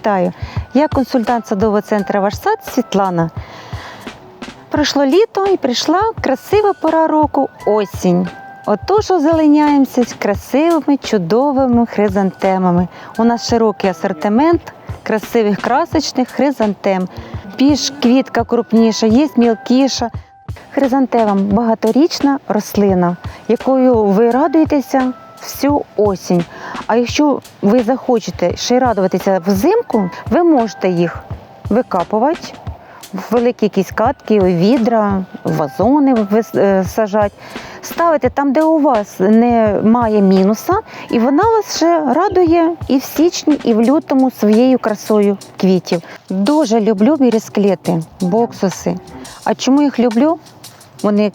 Вітаю! Я консультант садового центру Ваш сад Світлана. Пройшло літо і прийшла красива пора року осінь. Отож озеленяємося з красивими, чудовими хризантемами. У нас широкий асортимент красивих красочних хризантем. Більш квітка крупніша, є мілкіша. Хризантемам багаторічна рослина, якою ви радуєтеся всю осінь. А якщо ви захочете ще й радуватися взимку, ви можете їх викапувати в великі якісь катки, відра, вазони е, сажати, ставити там, де у вас немає мінуса, і вона вас ще радує і в січні, і в лютому своєю красою квітів. Дуже люблю бірісклети, боксуси. А чому їх люблю? Вони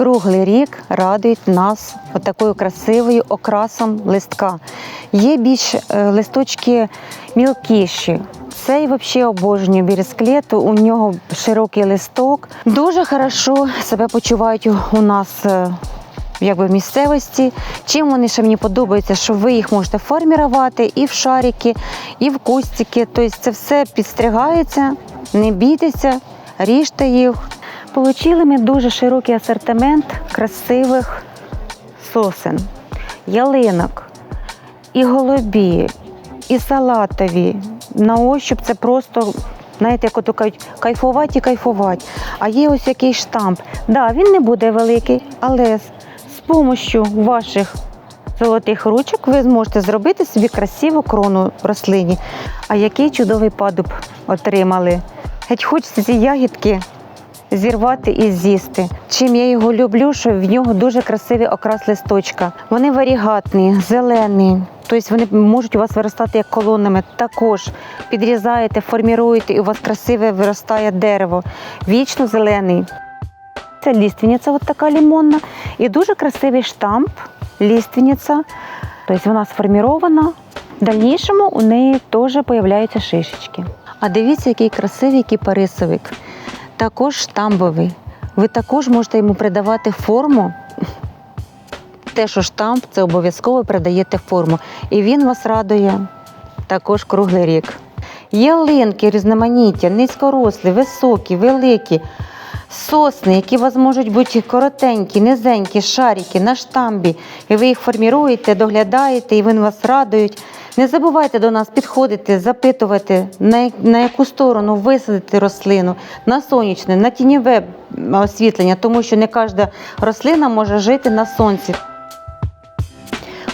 круглий рік радують нас такою красивою окрасом листка. Є більш е, листочки мілкіші. Цей взагалі обожнює бірісклет, у нього широкий листок. Дуже хорошо себе почувають у- нас е, якби в місцевості. Чим вони ще мені подобаються, що ви їх можете формувати і в шарики, і в кустики. Тобто це все підстригається, не бійтеся, ріжте їх. Получили ми дуже широкий асортимент красивих сосен, ялинок, і голубі, і салатові. На ощуп це просто, знаєте, як ото кажуть, кайфувати і кайфувати. А є ось який штамп. Да, він не буде великий, але з, допомогою ваших золотих ручок ви зможете зробити собі красиву крону рослині. А який чудовий падуб отримали. Геть хочеться ці ягідки зірвати і з'їсти. Чим я його люблю, що в нього дуже красивий окрас листочка. Вони варігатні, зелені. Тобто вони можуть у вас виростати як колонами. Також підрізаєте, форміруєте, і у вас красиве виростає дерево. Вічно зелений. Це ліственниця, от така лімонна. І дуже красивий штамп, ліственниця. Тобто вона сформірована. В дальнішому у неї теж з'являються шишечки. А дивіться, який красивий кіпарисовик. Також штамбовий. Ви також можете йому придавати форму. Те, що штамп, це обов'язково придаєте форму. І він вас радує також круглий рік. Ялинки різноманіття, низькорослі, високі, великі, сосни, які у вас можуть бути коротенькі, низенькі, шарики на штамбі. І ви їх форміруєте, доглядаєте, і вони вас радують. Не забувайте до нас підходити, запитувати, на, яку сторону висадити рослину, на сонячне, на тіньове освітлення, тому що не кожна рослина може жити на сонці.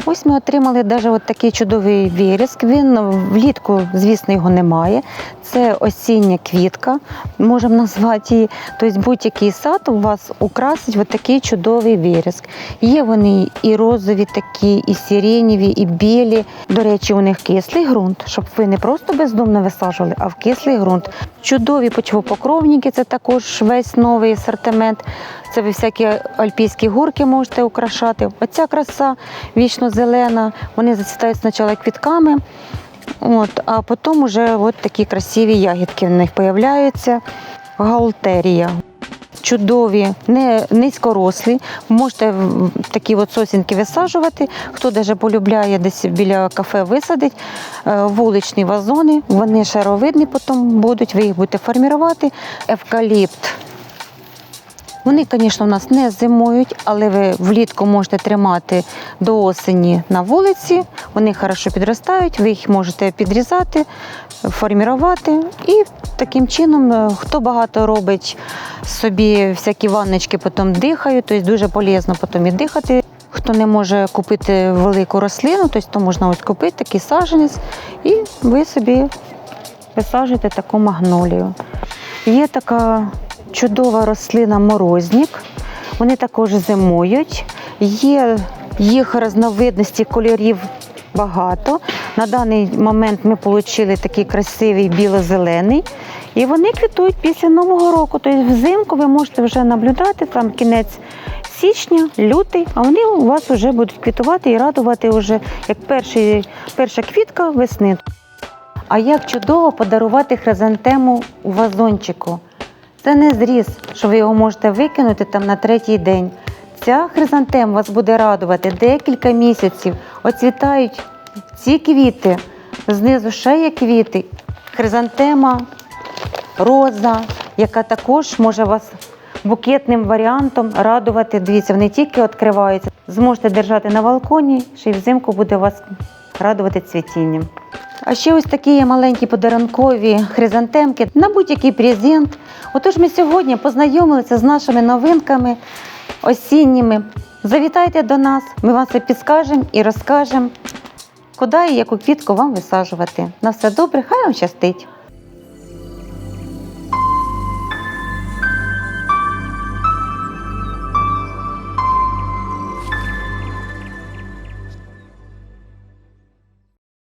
Ось ми отримали навіть от такий чудовий віріск. Він влітку, звісно, його немає. Це осіння квітка, можемо назвати її. Тобто будь-який сад у вас украсить от такий чудовий віріск. Є вони і розові такі, і сиренєві, і білі. До речі, у них кислий ґрунт, щоб ви не просто бездомно висаджували, а в кислий ґрунт. Чудові почвопокровники, це також весь новий асортимент. Це ви всякі альпійські гурки можете украшати. Оця краса вічно зелена. Вони зацвітають спочатку квітками, от, а потім вже от такі красиві ягідки в них появляються. Гаултерія. Чудові, не низькорослі. Можете такі от сосінки висаджувати. Хто даже полюбляє десь біля кафе висадить. Е, Вуличні вазони, вони шаровидні потім будуть, ви їх будете формувати. Евкаліпт. Вони, звісно, у нас не зимують, але ви влітку можете тримати до осені на вулиці. Вони хорошо підростають, ви їх можете підрізати, формувати. І таким чином, е, хто багато робить собі всякі ванночки, потім дихають, тобто дуже полезно потім і дихати. Хто не може купити велику рослину, то можна ось купити такий саджанець, і ви собі висаджуєте таку магнолію. Є така чудова рослина морознік. Вони також зимують. Є їх різновидності кольорів багато. На даний момент ми отримали такий красивий біло-зелений. І вони квітують після Нового року. Тобто взимку ви можете вже наблюдати там кінець січня, лютий, а вони у вас вже будуть квітувати і радувати вже як перший, перша квітка весни. А як чудово подарувати хризантему у вазончику. Це не зріз, що ви його можете викинути там на третій день. Ця хризантема вас буде радувати декілька місяців. Оцвітають ці квіти, знизу ще є квіти, хризантема, роза, яка також може вас букетним варіантом радувати. Дивіться, вони тільки відкриваються. Зможете держати на балконі, ще й взимку буде вас радувати цвітінням. А ще ось такі маленькі подарункові хризантемки на будь-який презент. Отож, ми сьогодні познайомилися з нашими новинками осінніми. Завітайте до нас, ми вам все підскажемо і розкажемо, куди і яку квітку вам висаджувати. На все добре, хай вам щастить!